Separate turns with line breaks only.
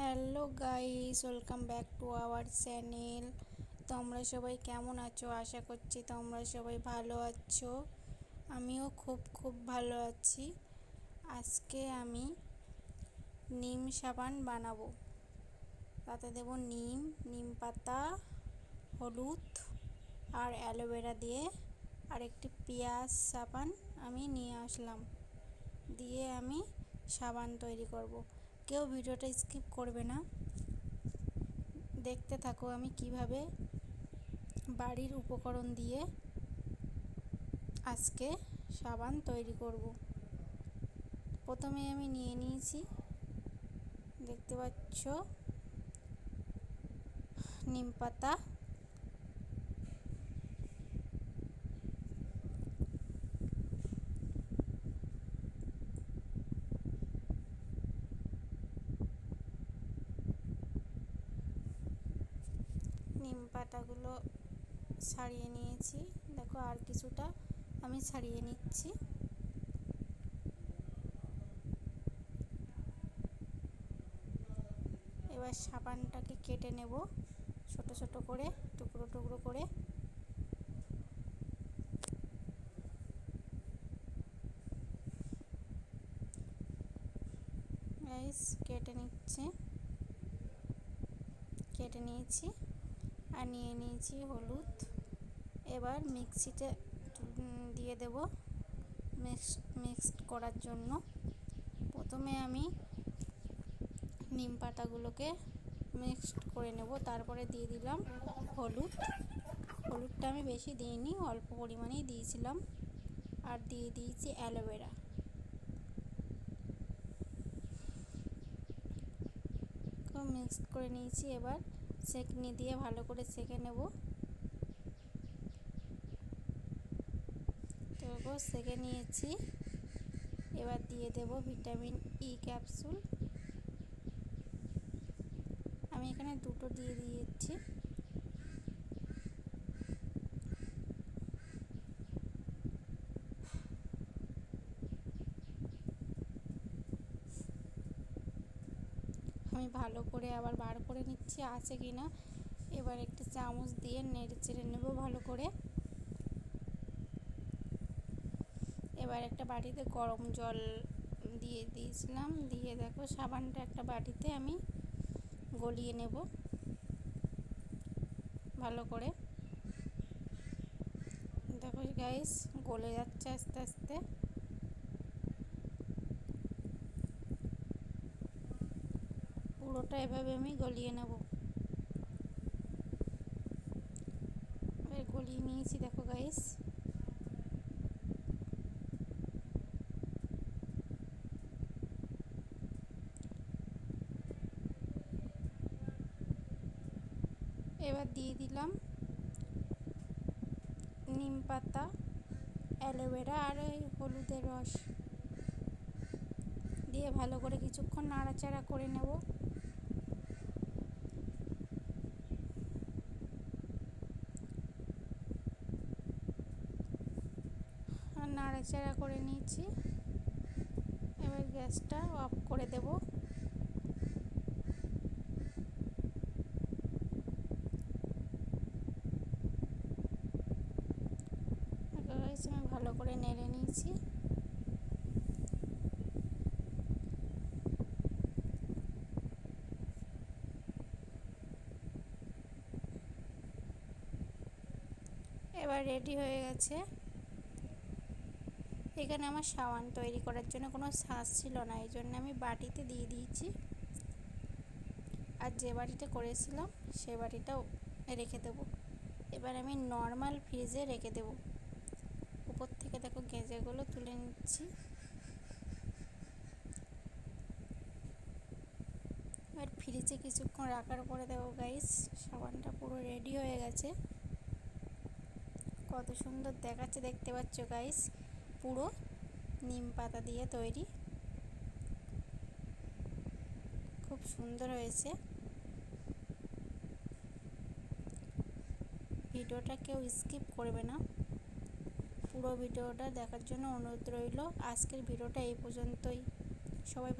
Hello guys, welcome back to our channel. তোমরা সবাই কেমন আছো? আশা করছি তোমরা সবাই ভালো আছো। আমিও খুব খুব ভালো আছি। আজকে আমি নিম সাবান বানাবো। তাতে দেব নিম নিম পাতা, হলুদ আর অ্যালোভেরা দিয়ে আর একটি পেঁয়াজ সাবান আমি নিয়ে আসলাম। দিয়ে আমি সাবান তৈরি করব। কেউ ভিডিওটা স্কিপ করবে না। দেখতে থাকো আমি কীভাবে বাড়ির উপকরণ দিয়ে আজকে সাবান তৈরি করব। প্রথমে আমি নিয়ে নিয়েছি, দেখতে পাচ্ছ, নিম পাতা পাতাগুলো ছাড়িয়ে নিয়েছি। দেখো আর কিছুটা আমি ছাড়িয়ে নিচ্ছি। এবার সাবানটাকে কেটে নেব ছোট ছোট করে, টুকরো টুকরো করে। কেটে নিচ্ছে। কেটে নিয়েছি। আর নিয়ে নিয়েছি হলুদ। এবার মিক্সিতে দিয়ে দেব মিক্স, মিক্সড করার জন্য। প্রথমে আমি নিম পাতাগুলোকে মিক্সড করে নেব, তারপরে দিয়ে দিলাম হলুদ। হলুদটা আমি বেশি দিইনি, অল্প পরিমাণেই দিয়েছিলাম। আর দিয়ে দিয়েছি অ্যালোভেরা। মিক্সড করে নিয়েছি এবার সেকনি দিয়ে ভালো করে সেকে নেব। তো সেকে নিয়েছি। এবার দিয়ে দেব ভিটামিন ই ক্যাপসুল। আমি এখানে দুটো দিয়ে দিয়েছি। আমি ভালো করে আবার বার করে নিচ্ছি, আছে কি না? এবার একটি চামচ দিয়ে নেড়ে চেড়ে নেব ভালো করে। এবার একটা বাটিতে গরম জল দিয়ে দিয়েছিলাম, দিয়ে দেখো সাবানটা একটা বাটিতে আমি গলিয়ে নেব ভালো করে। দেখো গাইস গলে যাচ্ছে আস্তে আস্তে। পুরোটা এভাবে আমি গলিয়ে নেব। এবার গলিয়ে নিয়েছি, দেখো গাইস এবার দিয়ে দিলাম নিম পাতা, অ্যালোভেরা আর ওই হলুদের রস। দিয়ে ভালো করে কিছুক্ষণ নাড়াচাড়া করে নেব। নাড়াচাড়া করে নিয়েছি। এবার গ্যাসটা অফ করে দেব। আমি ভালো করে নেড়ে নিয়েছি। এবার রেডি হয়ে গেছে। এখানে আমার সাবান তৈরি করার জন্য কোনো শ্বাস ছিল না, এই জন্য আমি বাটিতে দিয়ে দিয়েছি। আর যে বাটিতে করেছিলাম, সে বাটিটাও রেখে দেবো। এবার আমি নর্মাল ফ্রিজে রেখে দেবো। উপর থেকে দেখো গেঁজেগুলো তুলে নিচ্ছি। এবার ফ্রিজে কিছুক্ষণ রাখার পরে দেবো গাইস সাবানটা পুরো রেডি হয়ে গেছে। কত সুন্দর দেখাচ্ছে, দেখতে পাচ্ছ গাইস পুরো নিম পাতা দিয়ে তৈরি। খুব সুন্দর হয়েছে। ভিডিওটা কেউ স্কিপ করবে না। পুরো ভিডিওটা দেখার জন্য অনুরোধ রইল। আজকের ভিডিওটা এই পর্যন্তই। সবাই